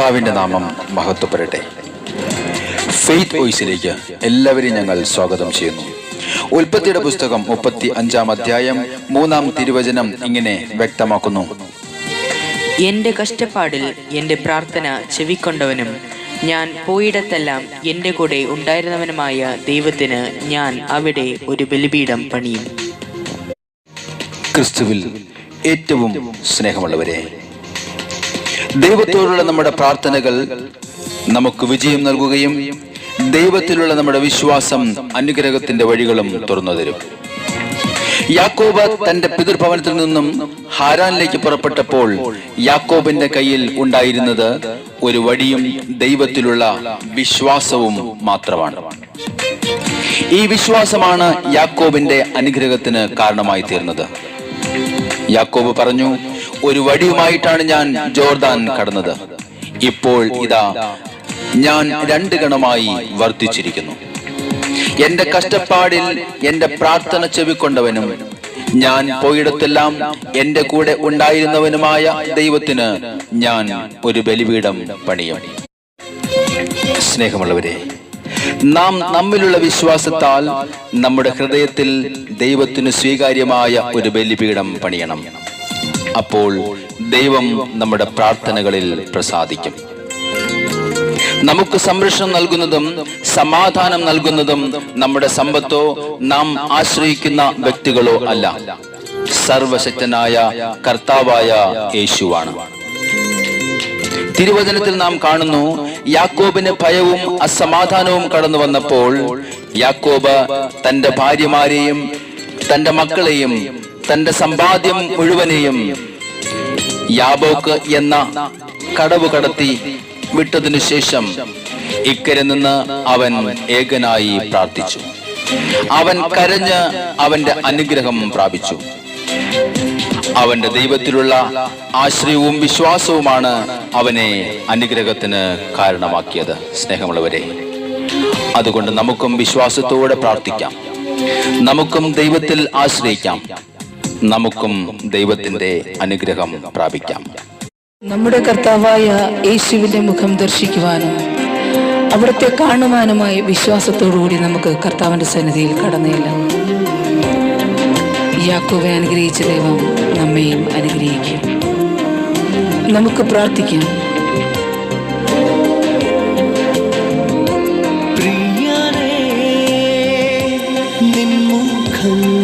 കർത്താവിന്റെ നാമം മഹത്വപ്പെടട്ടെ. ഫെയ്ത്ത് വോയിസിലേക്ക് എല്ലാവരെയും ഞങ്ങൾ സ്വാഗതം ചെയ്യുന്നു. ഉൽപ്പത്തിയുടെ പുസ്തകം മുപ്പത്തി അഞ്ചാം അധ്യായം മൂന്നാം തിരുവചനം ഇങ്ങനെ വ്യക്തമാക്കുന്നു. എന്റെ കഷ്ടപ്പാടിൽ എന്റെ പ്രാർത്ഥന ചെവിക്കൊണ്ടവനും ഞാൻ പോയിടത്തെല്ലാം എന്റെ കൂടെ ഉണ്ടായിരുന്നവനുമായ ദൈവത്തിന് ഞാൻ അവിടെ ഒരു ബലിപീഠം പണിയും. ക്രിസ്തുവിൽ ഏറ്റവും സ്നേഹമുള്ളവരെ ദൈവത്തോടുള്ള നമ്മുടെ പ്രാർത്ഥനകൾ നമുക്ക് വിജയം നൽകുകയും ദൈവത്തിലുള്ള നമ്മുടെ വിശ്വാസം അനുഗ്രഹത്തിന്റെ വഴികളും തുറന്നു തരും. യാക്കോബ് തന്റെ പിതൃഭവനത്തിൽ നിന്നും ഹാരാനിലേക്ക് പുറപ്പെട്ടപ്പോൾ യാക്കോബിന്റെ കയ്യിൽ ഉണ്ടായിരുന്നത് ഒരു വടിയും ദൈവത്തിലുള്ള വിശ്വാസവും മാത്രമാണ്. ഈ വിശ്വാസമാണ് യാക്കോബിന്റെ അനുഗ്രഹത്തിന് കാരണമായി തീർന്നത്. യാക്കോബ് പറഞ്ഞു ഒരു വടിയുമായിട്ടാണ് ഞാൻ ജോർദാൻ കടന്നത്. ഇപ്പോൾ ഇതാ ഞാൻ രണ്ട് ഗണമായി വർദ്ധിച്ചിരിക്കുന്നു എന്റെ കഷ്ടപ്പാടിൽ എന്റെ പ്രാർത്ഥന ചെവിക്കൊണ്ടവനും ഞാൻ പോയിടത്തെല്ലാം എന്റെ കൂടെ ഉണ്ടായിരുന്നവനുമായ ദൈവത്തിന് ഞാൻ ഒരു ബലിപീഠം പണിയും. സ്നേഹമുള്ളവരെ നാം നമ്മിലുള്ള വിശ്വാസത്താൽ നമ്മുടെ ഹൃദയത്തിൽ ദൈവത്തിന് സ്വീകാര്യമായ ഒരു ബലിപീഠം പണിയണം. അപ്പോൾ ദൈവം നമ്മുടെ പ്രാർത്ഥനകളിൽ പ്രസാദിക്കും. നമുക്ക് സംരക്ഷണം നൽകുന്നതും സമാധാനം നൽകുന്നതും നമ്മുടെ സമ്പത്തോ നാം ആശ്രയിക്കുന്ന വ്യക്തികളോ അല്ല. സർവശക്തനായ കർത്താവായ യേശുവാണ്. തിരുവചനത്തിൽ നാം കാണുന്നു യാക്കോബിന് ഭയവും അസമാധാനവും കടന്നു വന്നപ്പോൾ യാക്കോബ് തന്റെ ഭാര്യമാരെയും തന്റെ മക്കളെയും തന്റെ സമ്പാദ്യം മുഴുവനെയും യാബോക്ക് എന്ന കടവ് കടത്തി വിട്ടതിനു ശേഷം ഇക്കരെ നിന്ന് അവൻ ഏകനായി പ്രാർത്ഥിച്ചു. അവൻ കരഞ്ഞ് അവന്റെ അനുഗ്രഹം പ്രാപിച്ചു. അവന്റെ ദൈവത്തിലുള്ള ആശ്രയവും വിശ്വാസവുമാണ് അവനെ അനുഗ്രഹത്തിന് കാരണമാക്കിയത്. സ്നേഹമുള്ളവരെ അതുകൊണ്ട് നമുക്കും വിശ്വാസത്തോടെ പ്രാർത്ഥിക്കാം. നമുക്കും ദൈവത്തിൽ ആശ്രയിക്കാം. നമുക്കും ദൈവത്തിന്റെ അനുഗ്രഹം പ്രാപിക്കാം. നമ്മുടെ കർത്താവായ യേശുവിന്റെ മുഖം ദർശിക്കുവാനും അവിടുത്തെ കാണുവാനുമായി വിശ്വാസത്തോടുകൂടി നമുക്ക് കർത്താവിന്റെ സന്നിധിയിൽ കടന്നില്ല യാക്കോവെ അനുഗ്രഹിച്ച ദൈവം നമ്മയും അനുഗ്രഹിക്കും. നമുക്ക് പ്രാർത്ഥിക്കാം. പ്രിയനേ നിൻമുഖം കാണുവാനായി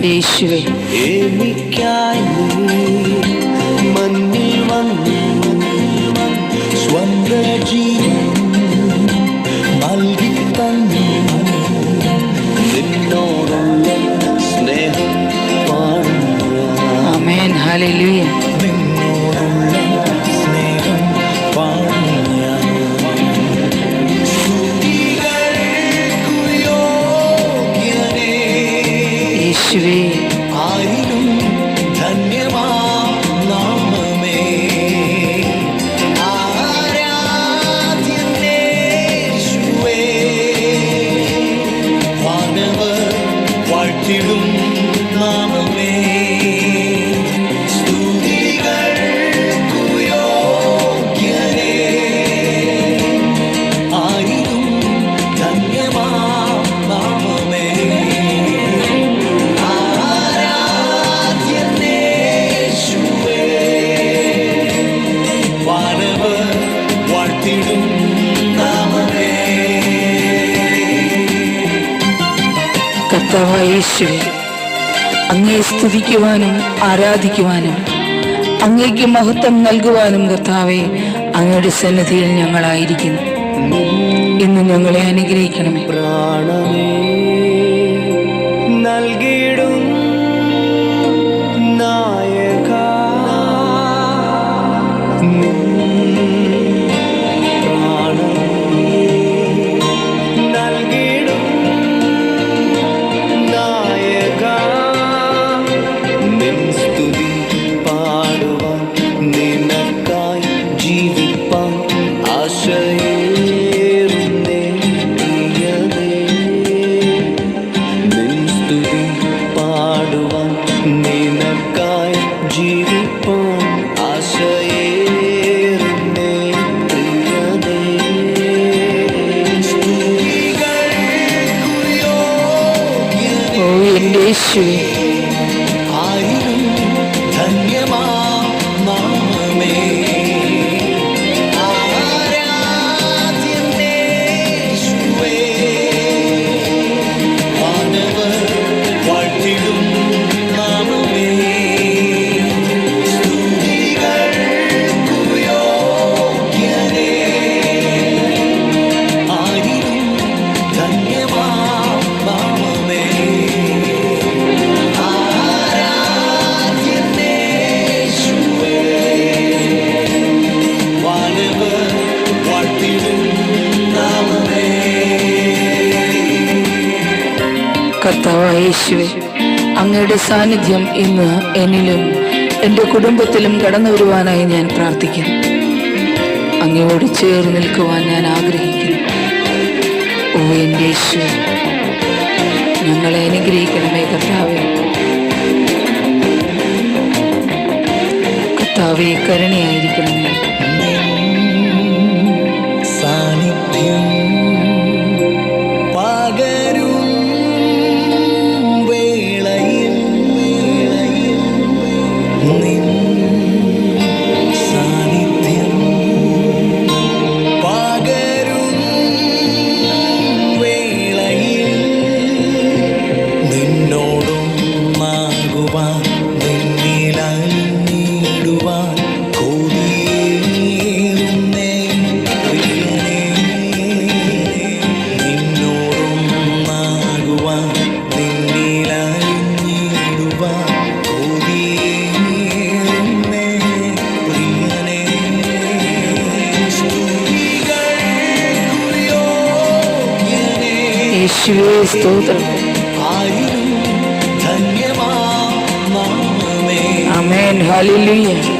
എന്റെ യേശുവേ. എനിക്കായി മണ്ണിൽ വന്നു സ്വന്ത ജീവൻ നൽകി തന്നു നിന്നോടുള്ള സ്നേഹം പാടുക. ആമേൻ. ഹല്ലേലൂയ. സ്തുതിക്കുവാനും ആരാധിക്കുവാനും അങ്ങേക്ക് മഹത്വം നൽകുവാനും കർത്താവെ അങ്ങയുടെ സന്നിധിയിൽ ഞങ്ങളായിരിക്കുന്നു. ഇന്ന് ഞങ്ങളെ അനുഗ്രഹിക്കണമേ. പ്രാണമേ. യേശുവെ അങ്ങയുടെ സാന്നിധ്യം ഇന്ന് എന്നിലും എന്റെ കുടുംബത്തിലും കടന്നു വരുവാനായി ഞാൻ പ്രാർത്ഥിക്കുന്നു. അങ്ങയോട് ചേർന്ന് നിൽക്കുവാൻ ഞാൻ ആഗ്രഹിക്കുന്നു. ഓ എന്റെ യേശു ഞങ്ങളെ അനുഗ്രഹിക്കണമേ കർത്താവെ. കർത്താവെ കരുണയായിരിക്കണമേ. യേശുവേ സ്തോത്രം. അമേൻ ഹലിയ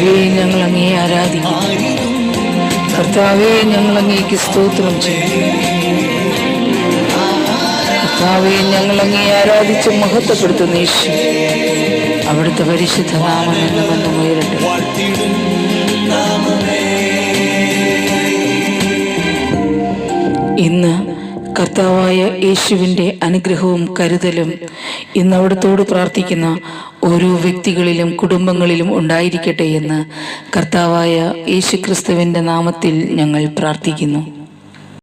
യേശുവേ ഞങ്ങൾ അങ്ങേ ആരാധിക്കുന്നു കർത്താവേ ഞങ്ങൾ അങ്ങേക്ക് സ്തോത്രം ചെയ്യും. കർത്താവെ ഞങ്ങൾ അങ്ങേ ആരാധിച്ച് മഹത്വപ്പെടുത്തുന്ന യേശു. അവിടുത്തെ പരിശുദ്ധ നാമം എന്നും എന്നും ഉയരട്ടെ. ഇന്ന് കർത്താവായ യേശുവിന്റെ അനുഗ്രഹവും കരുതലും ഇന്ന് അവിടത്തോട് പ്രാർത്ഥിക്കുന്ന ഓരോ വ്യക്തികളിലും കുടുംബങ്ങളിലും ഉണ്ടായിരിക്കട്ടെ എന്ന് കർത്താവായ യേശു നാമത്തിൽ ഞങ്ങൾ പ്രാർത്ഥിക്കുന്നു.